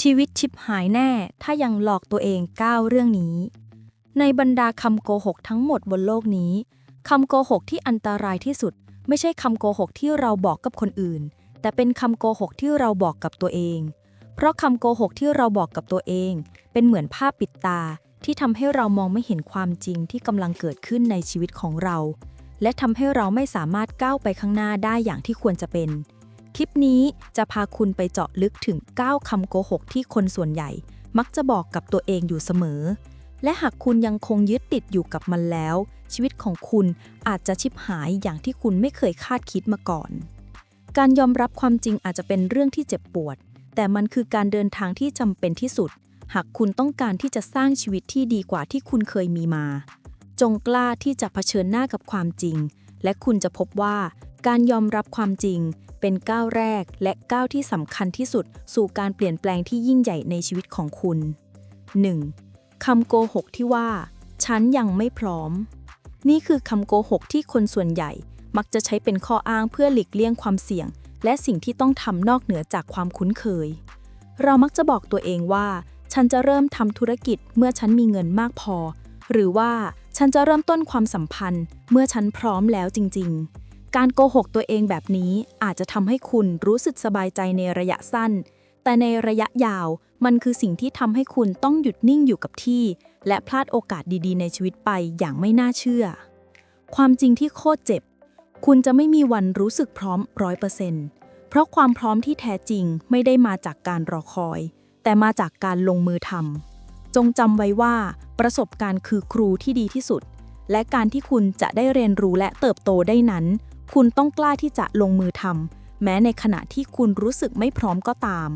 ชีวิตชิบหายแน่ถ้ายังหลอกตัวเองก้าวเรื่องนี้ ในบรรดาคำโกหกทั้งหมดบนโลกนี้คำโกหกที่อันตรายที่สุด ไม่ใช่คำโกหกที่เราบอกกับคนอื่น แต่เป็นคำโกหกที่เราบอกกับตัวเอง เพราะคำโกหกที่เราบอกกับตัวเอง เป็นเหมือนผ้าปิดตาที่ทำให้เรามองไม่เห็นความจริงที่กำลังเกิดขึ้นในชีวิตของเรา และทำให้เราไม่สามารถก้าวไปข้างหน้าได้อย่างที่ควรจะเป็น คลิปนี้จะพาคุณไปเจาะลึกถึง 9คำโกหกที่คนส่วนใหญ่ มักจะบอกกับตัวเองอยู่เสมอ และหากคุณยังคงยึดติดอยู่กับมันแล้ว ชีวิตของคุณอาจจะชิบหายอย่างที่คุณไม่เคยคาดคิดมาก่อน การยอมรับความจริงอาจจะเป็นเรื่องที่เจ็บปวด แต่มันคือการเดินทางที่จำเป็นที่สุด หากคุณต้องการที่จะสร้างชีวิตที่ดีกว่าที่คุณเคยมีมา จงกล้าที่จะเผชิญหน้ากับความจริง และคุณจะพบว่าการยอมรับความจริง เป็นก้าวแรกและก้าวที่สำคัญที่สุด สู่การเปลี่ยนแปลงที่ยิ่งใหญ่ในชีวิตของคุณ 1. คำโกหกที่ว่า ฉันยังไม่พร้อม นี่คือคำโกหกที่คนส่วนใหญ่ มักจะใช้เป็นข้ออ้างเพื่อหลีกเลี่ยงความเสี่ยง และสิ่งที่ต้องทำนอกเหนือจากความคุ้นเคย เรามักจะบอกตัวเองว่า ฉันจะเริ่มทำธุรกิจเมื่อฉันมีเงินมากพอ หรือว่าฉันจะเริ่มต้นความสัมพันธ์ เมื่อฉันพร้อมแล้วจริง ๆ การโกหกตัวเองแบบนี้อาจจะทำให้คุณรู้สึกสบายใจในระยะสั้น แต่ในระยะยาวมันคือสิ่งที่ทำให้คุณต้องหยุดนิ่งอยู่กับที่ และพลาดโอกาสดีๆ ในชีวิตไปอย่างไม่น่าเชื่อ ความจริงที่โคตรเจ็บ คุณจะไม่มีวันรู้สึกพร้อมร้อยเปอร์เซ็นต์เพราะความพร้อมที่แท้จริงไม่ได้มาจากการรอคอย แต่มาจากการลงมือทำจงจำไว้ว่า ประสบการณ์คือครูที่ดีที่สุด และการที่คุณจะได้เรียนรู้และเติบโตได้นั้น คุณต้องกล้าที่จะลงมือทำแม้ในขณะที่คุณรู้สึกไม่พร้อมก็ตาม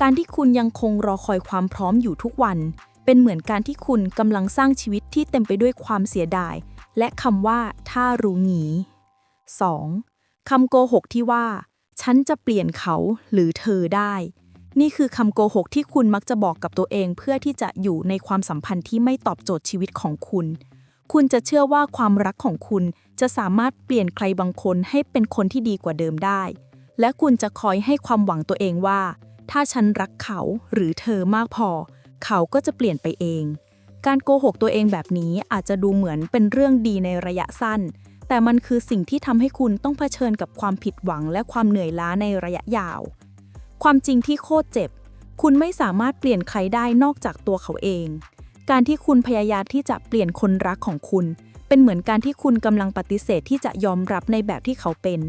การที่คุณยังคงรอคอยความพร้อมอยู่ทุกวัน เป็นเหมือนการที่คุณกำลังสร้างชีวิตที่เต็มไปด้วยความเสียดาย และคำว่าถ้ารู้งี้ 2. คำโกหกที่ว่า ฉันจะเปลี่ยนเขาหรือเธอได้ นี่คือคำโกหกที่คุณมักจะบอกกับตัวเองเพื่อที่จะอยู่ในความสัมพันธ์ที่ไม่ตอบโจทย์ชีวิตของคุณ คุณจะเชื่อว่าความรักของคุณ จะสามารถเปลี่ยนใครบางคนให้เป็นคนที่ดีกว่าเดิมได้ และคุณจะคอยให้ความหวังตัวเองว่า ถ้าฉันรักเขาหรือเธอมากพอ เขาก็จะเปลี่ยนไปเอง การโกหกตัวเองแบบนี้อาจจะดูเหมือนเป็นเรื่องดีในระยะสั้น แต่มันคือสิ่งที่ทำให้คุณต้องเผชิญกับความผิดหวังและความเหนื่อยล้าในระยะยาว ความจริงที่โคตรเจ็บ คุณไม่สามารถเปลี่ยนใครได้นอกจากตัวเขาเอง การที่คุณพยายามที่จะเปลี่ยนคนรักของคุณ เป็นเหมือนการที่คุณกำลังปฏิเสธที่จะยอมรับในแบบที่เขาเป็น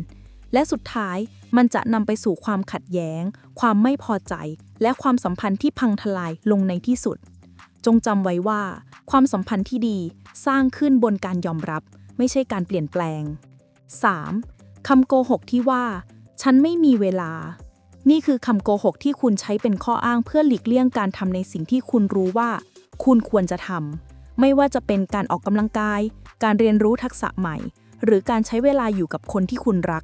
และสุดท้ายมันจะนำไปสู่ความขัดแย้ง ความไม่พอใจ และความสัมพันธ์ที่พังทลายลงในที่สุด จงจำไว้ว่า ความสัมพันธ์ที่ดีสร้างขึ้นบนการยอมรับ ไม่ใช่การเปลี่ยนแปลง 3. คำโกหกที่ว่า ฉันไม่มีเวลา นี่คือคำโกหกที่คุณใช้เป็นข้ออ้างเพื่อหลีกเลี่ยงการทำในสิ่งที่คุณรู้ว่า คุณควรจะทำไม่ว่าจะเป็นการออกกำลังกาย การเรียนรู้ทักษะใหม่ หรือการใช้เวลาอยู่กับคนที่คุณรัก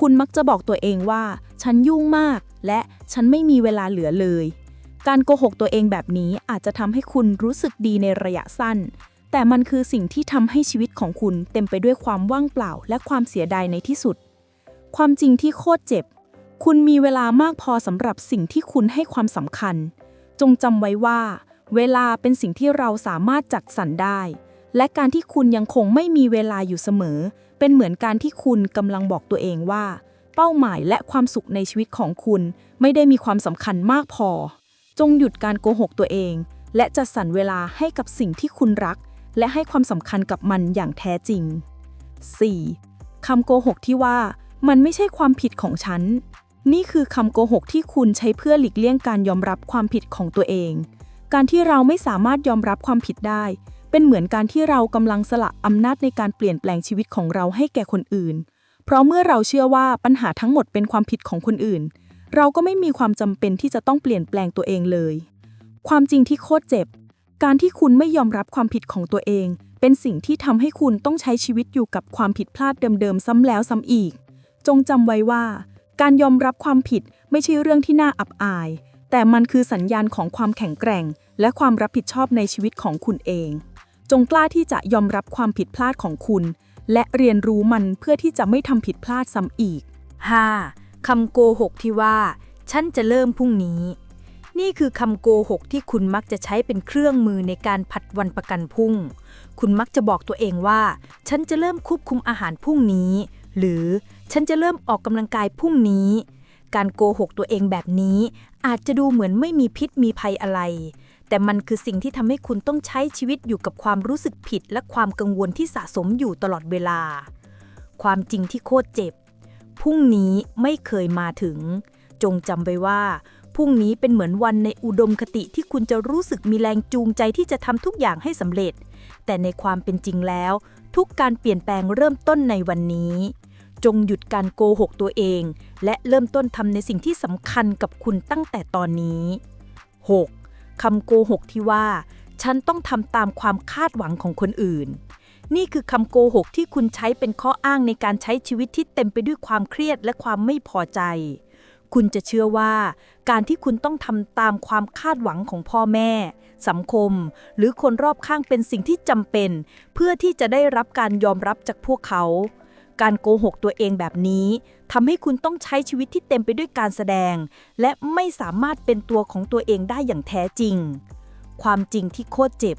คุณมักจะบอกตัวเองว่า ฉันยุ่งมาก และฉันไม่มีเวลาเหลือเลย การโกหกตัวเองแบบนี้อาจจะทำให้คุณรู้สึกดีในระยะสั้น แต่มันคือสิ่งที่ทำให้ชีวิตของคุณเต็มไปด้วยความว่างเปล่า และความเสียดายในที่สุด ความจริงที่โคตรเจ็บ คุณมีเวลามากพอสำหรับสิ่งที่คุณให้ความสำคัญ จงจำไว้ว่า เวลาเป็นสิ่งที่เราสามารถจัดสรรได้ และการที่คุณยังคงไม่มีเวลาอยู่เสมอ เป็นเหมือนการที่คุณกำลังบอกตัวเองว่า เป้าหมายและความสุขในชีวิตของคุณไม่ได้มีความสำคัญมากพอ จงหยุดการโกหกตัวเอง และจัดสรรเวลาให้กับสิ่งที่คุณรัก และให้ความสำคัญกับมันอย่างแท้จริง 4. คำโกหกที่ว่า มันไม่ใช่ความผิดของฉัน นี่คือคำโกหกที่คุณใช้เพื่อหลีกเลี่ยงการยอมรับความผิดของตัวเอง การที่เราไม่สามารถยอมรับความผิดได้ เป็นเหมือนการที่เรากำลังสละอำนาจในการเปลี่ยนแปลงชีวิตของเราให้แก่คนอื่น เพราะเมื่อเราเชื่อว่าปัญหาทั้งหมดเป็นความผิดของคนอื่น เราก็ไม่มีความจำเป็นที่จะต้องเปลี่ยนแปลงตัวเองเลย ความจริงที่โคตรเจ็บ การที่คุณไม่ยอมรับความผิดของตัวเอง เป็นสิ่งที่ทำให้คุณต้องใช้ชีวิตอยู่กับความผิดพลาดเดิมๆซ้ำแล้วซ้ำอีก จงจำไว้ว่า การยอมรับความผิดไม่ใช่เรื่องที่น่าอับอาย แต่มันคือสัญญาณของความแข็งแกร่ง และความรับผิดชอบในชีวิตของคุณเอง จงกล้าที่จะยอมรับความผิดพลาดของคุณ และเรียนรู้มันเพื่อที่จะไม่ทำผิดพลาดซ้ำอีก 5. คำโกหกที่ว่า ฉันจะเริ่มพรุ่งนี้ นี่คือคำโกหกที่คุณมักจะใช้เป็นเครื่องมือในการผัดวันประกันพรุ่ง คุณมักจะบอกตัวเองว่า ฉันจะเริ่มควบคุมอาหารพรุ่งนี้ หรือฉันจะเริ่มออกกำลังกายพรุ่งนี้ การโกหกตัวเองแบบนี้ อาจจะดูเหมือนไม่มีพิษมีภัยอะไร แต่มันคือสิ่งที่ทำให้คุณต้องใช้ชีวิตอยู่กับความรู้สึกผิดและความกังวลที่สะสมอยู่ตลอดเวลา ความจริงที่โคตรเจ็บ พรุ่งนี้ไม่เคยมาถึง จงจำไว้ว่า พรุ่งนี้เป็นเหมือนวันในอุดมคติที่คุณจะรู้สึกมีแรงจูงใจที่จะทำทุกอย่างให้สำเร็จ แต่ในความเป็นจริงแล้ว ทุกการเปลี่ยนแปลงเริ่มต้นในวันนี้ จงหยุดการโกหกตัวเอง และเริ่มต้นทำในสิ่งที่สำคัญกับคุณตั้งแต่ตอนนี้ 6. คำโกหกที่ว่า ฉันต้องทำตามความคาดหวังของคนอื่น นี่คือคำโกหกที่คุณใช้เป็นข้ออ้างในการใช้ชีวิตที่เต็มไปด้วยความเครียดและความไม่พอใจ คุณจะเชื่อว่าการที่คุณต้องทำตามความคาดหวังของพ่อแม่ สังคม หรือคนรอบข้างเป็นสิ่งที่จำเป็น เพื่อที่จะได้รับการยอมรับจากพวกเขา การโกหกตัวเองแบบนี้ทำให้คุณต้องใช้ชีวิตที่เต็มไปด้วยการแสดง และไม่สามารถเป็นตัวของตัวเองได้อย่างแท้จริง ความจริงที่โคตรเจ็บ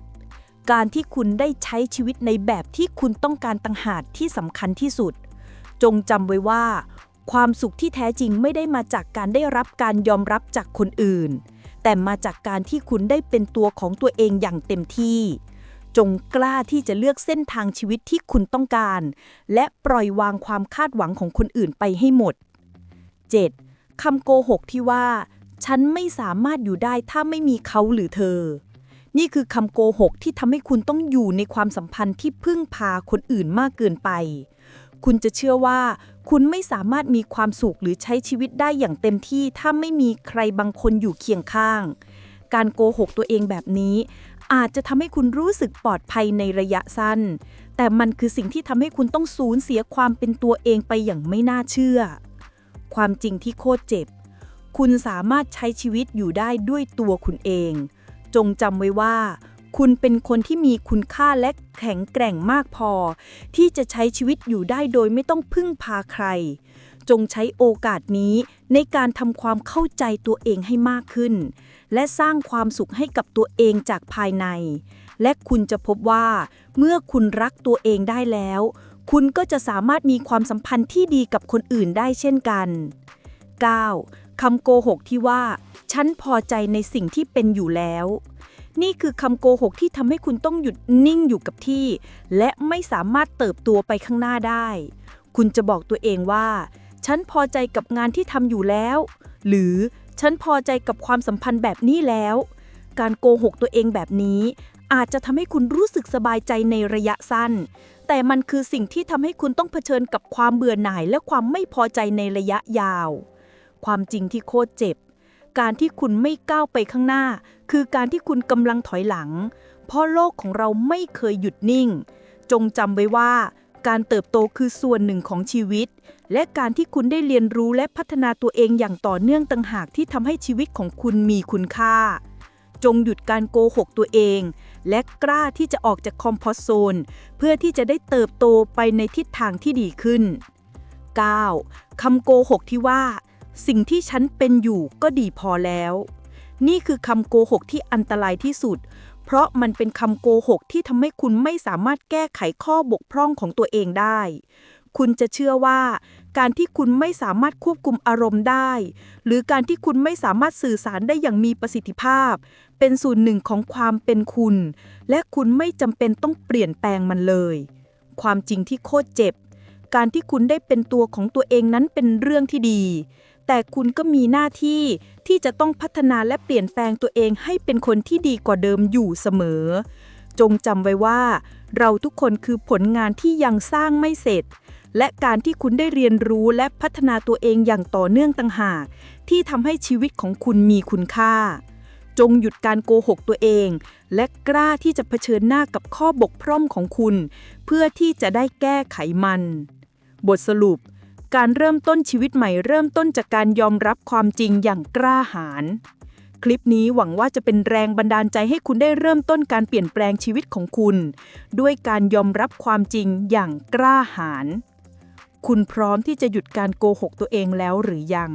การที่คุณได้ใช้ชีวิตในแบบที่คุณต้องการต่างหากที่สำคัญที่สุด จงจำไว้ว่า ความสุขที่แท้จริงไม่ได้มาจากการได้รับการยอมรับจากคนอื่น แต่มาจากการที่คุณได้เป็นตัวของตัวเองอย่างเต็มที่ จงกล้าที่จะเลือกเส้นทางชีวิตที่คุณต้องการ และปล่อยวางความคาดหวังของคนอื่นไปให้หมด 7. คำโกหกที่ว่า ฉันไม่สามารถอยู่ได้ถ้าไม่มีเขาหรือเธอ นี่คือคำโกหกที่ทำให้คุณต้องอยู่ในความสัมพันธ์ที่พึ่งพาคนอื่นมากเกินไป คุณจะเชื่อว่า คุณไม่สามารถมีความสุขหรือใช้ชีวิตได้อย่างเต็มที่ถ้าไม่มีใครบางคนอยู่เคียงข้าง การโกหกตัวเองแบบนี้ อาจจะทำให้คุณรู้สึกปลอดภัยในระยะสั้น แต่มันคือสิ่งที่ทำให้คุณต้องสูญเสียความเป็นตัวเองไปอย่างไม่น่าเชื่อ ความจริงที่โคตรเจ็บ คุณสามารถใช้ชีวิตอยู่ได้ด้วยตัวคุณเอง จงจำไว้ว่า คุณเป็นคนที่มีคุณค่าและแข็งแกร่งมากพอ ที่จะใช้ชีวิตอยู่ได้โดยไม่ต้องพึ่งพาใคร จงใช้โอกาสนี้ในการทำความเข้าใจตัวเองให้มากขึ้น และสร้างความสุขให้กับตัวเองจากภายใน และคุณจะพบว่า เมื่อคุณรักตัวเองได้แล้ว คุณก็จะสามารถมีความสัมพันธ์ที่ดีกับคนอื่นได้เช่นกัน 9. คำโกหกที่ว่า ฉันพอใจในสิ่งที่เป็นอยู่แล้ว นี่คือคำโกหกที่ทำให้คุณต้องหยุดนิ่งอยู่กับที่ และไม่สามารถเติบโตไปข้างหน้าได้ คุณจะบอกตัวเองว่า ฉันพอใจกับงานที่ทำอยู่แล้ว หรือ ฉันพอใจกับความสัมพันธ์แบบนี้แล้ว การโกหกตัวเองแบบนี้ อาจจะทำให้คุณรู้สึกสบายใจในระยะสั้น แต่มันคือสิ่งที่ทำให้คุณต้องเผชิญกับความเบื่อหน่ายและความไม่พอใจในระยะยาว ความจริงที่โคตรเจ็บ การที่คุณไม่ก้าวไปข้างหน้า คือการที่คุณกำลังถอยหลัง เพราะโลกของเราไม่เคยหยุดนิ่ง จงจำไว้ว่า การเติบโตคือส่วนหนึ่งของชีวิต และการที่คุณได้เรียนรู้และพัฒนาตัวเองอย่างต่อเนื่องต่างหากที่ทำให้ชีวิตของคุณมีคุณค่า จงหยุดการโกหกตัวเอง และกล้าที่จะออกจากคอมพอสโซน เพื่อที่จะได้เติบโตไปในทิศทางที่ดีขึ้น 9. คำโกหกที่ว่า สิ่งที่ฉันเป็นอยู่ก็ดีพอแล้ว นี่คือคำโกหกที่อันตรายที่สุด เพราะมันเป็นคำโกหกที่ทำให้คุณไม่สามารถแก้ไขข้อบกพร่องของตัวเองได้ คุณจะเชื่อว่า การที่คุณไม่สามารถควบคุมอารมณ์ได้ หรือการที่คุณไม่สามารถสื่อสารได้อย่างมีประสิทธิภาพ เป็นส่วนหนึ่งของความเป็นคุณ และคุณไม่จำเป็นต้องเปลี่ยนแปลงมันเลย ความจริงที่โคตรเจ็บ การที่คุณได้เป็นตัวของตัวเองนั้นเป็นเรื่องที่ดี แต่คุณก็มีหน้าที่ที่จะต้องพัฒนาและเปลี่ยนแปลงตัวเองให้เป็นคนที่ดีกว่าเดิมอยู่เสมอ จงจำไว้ว่า เราทุกคนคือผลงานที่ยังสร้างไม่เสร็จ และการที่คุณได้เรียนรู้และพัฒนาตัวเองอย่างต่อเนื่องต่างหาก ที่ทำให้ชีวิตของคุณมีคุณค่า จงหยุดการโกหกตัวเอง และกล้าที่จะเผชิญหน้ากับข้อบกพร่องของคุณ เพื่อที่จะได้แก้ไขมัน บทสรุป การเริ่มต้นชีวิตใหม่เริ่มต้นจากการยอมรับความจริงอย่างกล้าหาญคลิปนี้หวังว่าจะเป็นแรงบันดาลใจให้คุณได้เริ่มต้นการเปลี่ยนแปลงชีวิตของคุณ ด้วยการยอมรับความจริงอย่างกล้าหาญคุณพร้อมที่จะหยุดการโกหกตัวเองแล้วหรือยัง